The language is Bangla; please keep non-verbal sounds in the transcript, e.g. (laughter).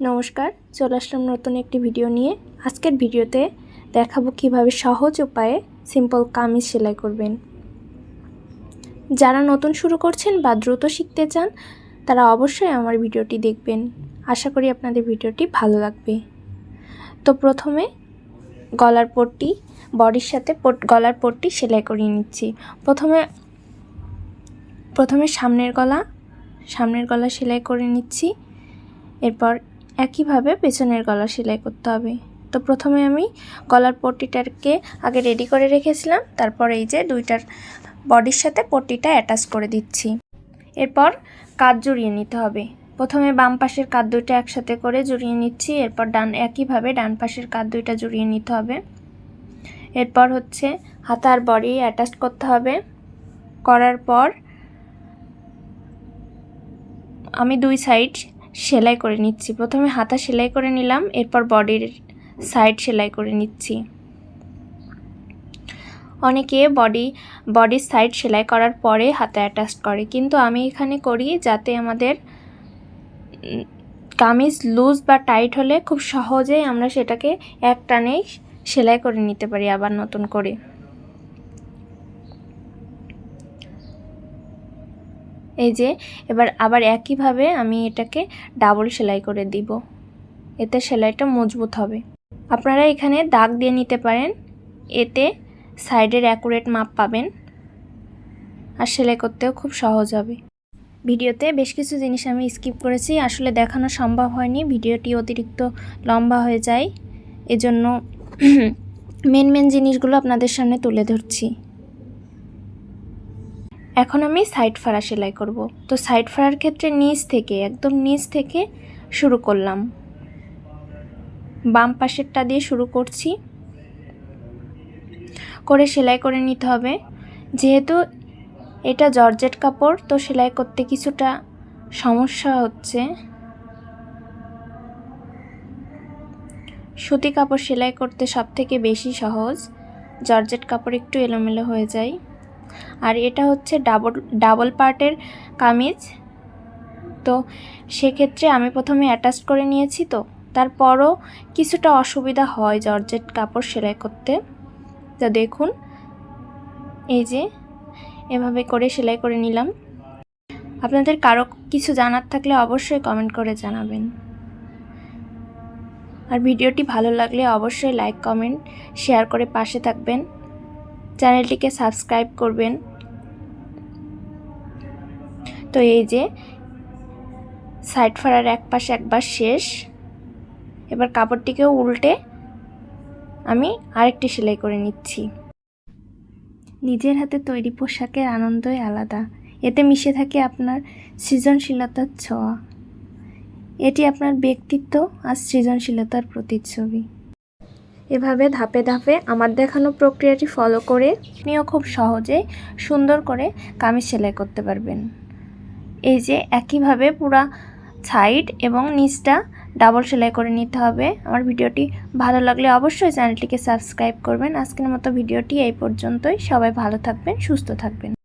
নমস্কার, চলে আসলাম নতুন একটি ভিডিও নিয়ে। আজকের ভিডিওতে দেখাবো কীভাবে সহজ উপায়ে সিম্পল কামিজ সেলাই করবেন। যারা নতুন শুরু করছেন বা দ্রুত শিখতে চান, তারা অবশ্যই আমার ভিডিওটি দেখবেন। আশা করি আপনাদের ভিডিওটি ভালো লাগবে। তো প্রথমে গলার পট্টি, বডির সাথে পট- গলার পট্টি সেলাই করিয়ে নিচ্ছি। প্রথমে প্রথমে সামনের গলা সামনের গলা সেলাই করে নিচ্ছি। এরপর একইভাবে পেছনের গলা সেলাই করতে হবে। তো প্রথমে আমি গলার পট্টিটাকে আগে রেডি করে রেখেছিলাম। তারপর এই যে দুইটার বডির সাথে পট্টিটা অ্যাটাচ করে দিচ্ছি। এরপর কাজ জড়িয়ে নিতে হবে। প্রথমে বাম পাশের কাঁধ দুইটা একসাথে করে জড়িয়ে নিচ্ছি। এরপর ডান, একইভাবে ডান পাশের কাঁধ দুইটা জড়িয়ে নিতে হবে। এরপর হচ্ছে হাতার বডি অ্যাটাচ করতে হবে। করার পর আমি দুই সাইড সেলাই করে নিচ্ছি। প্রথমে হাতা সেলাই করে নিলাম, এরপর বডির সাইড সেলাই করে নিচ্ছি। অনেকে বডি, বডির সাইড সেলাই করার পরে হাতে অ্যাটাচ করে, কিন্তু আমি এখানে করি যাতে আমাদের কামিজ লুজ বা টাইট হলে খুব সহজেই আমরা সেটাকে এক টানেই সেলাই করে নিতে পারি আবার নতুন করে। এই যে, এবার আবার একইভাবে আমি এটাকে ডাবল সেলাই করে দিব। এতে সেলাইটা মজবুত হবে। আপনারা এখানে দাগ দিয়ে নিতে পারেন। এতে সাইডের অ্যাকুরেট মাপ পাবেন। আর সেলাই করতেও খুব সহজ হবে। ভিডিওতে বেশ কিছু জিনিস আমি স্কিপ করেছি। আসলে দেখানো সম্ভব হয়নি। ভিডিওটি অতিরিক্ত লম্বা হয়ে যায়। এজন্য (clears throat) মেন মেন জিনিসগুলো আপনাদের সামনে তুলে ধরছি। এখন আমি সাইড ফাড়া সেলাই করব। তো সাইড ফাড়ার ক্ষেত্রে নিচ থেকে, একদম নিচ থেকে শুরু করলাম। বাম পাশেরটা দিয়ে শুরু করছি। করে সেলাই করে নিতে হবে। যেহেতু এটা জর্জেট কাপড়, তো সেলাই করতে কিছুটা সমস্যা হচ্ছে। সুতি কাপড় সেলাই করতে সব থেকে বেশি সহজ। জর্জেট কাপড় একটু এলোমেলো হয়ে যায়। আর এটা হচ্ছে ডাবল ডাবল পার্টের কামিজ। তো সেক্ষেত্রে আমি প্রথমে অ্যাটাচ করে নিয়েছি তো। তারপরও কিছুটা অসুবিধা হয় জর্জেট কাপড় সেলাই করতে। তো দেখুন, এই যে এভাবে করে সেলাই করে নিলাম। আপনাদের কারও কিছু জানার থাকলে অবশ্যই কমেন্ট করে জানাবেন। আর ভিডিওটি ভালো লাগলে অবশ্যই লাইক কমেন্ট শেয়ার করে পাশে থাকবেন। চ্যানেলটিকে সাবস্ক্রাইব করবেন। তো এই যে, সাইড ফাড়ার এক পাশে একবার শেষ। এবার কাপড়টিকেও উল্টে আমি আরেকটি সেলাই করে নিচ্ছি। নিজের হাতে তৈরি পোশাকের আনন্দই আলাদা। এতে মিশে থাকে আপনার সৃজনশীলতার ছোঁয়া। এটি আপনার ব্যক্তিত্ব আর সৃজনশীলতার প্রতিচ্ছবি। এভাবে ধাপে ধাপে আমার দেখানো প্রক্রিয়াটি ফলো করে আপনিও খুব সহজে সুন্দর করে কামিজ সেলাই করতে পারবেন। এই যে একইভাবে পুরা সাইড এবং নিচটা ডাবল সেলাই করে নিতে হবে। আমার ভিডিওটি ভালো লাগলে অবশ্যই চ্যানেলটিকে সাবস্ক্রাইব করবেন। আজকের মতো ভিডিওটি এই পর্যন্তই। সবাই ভালো থাকবেন, সুস্থ থাকবেন।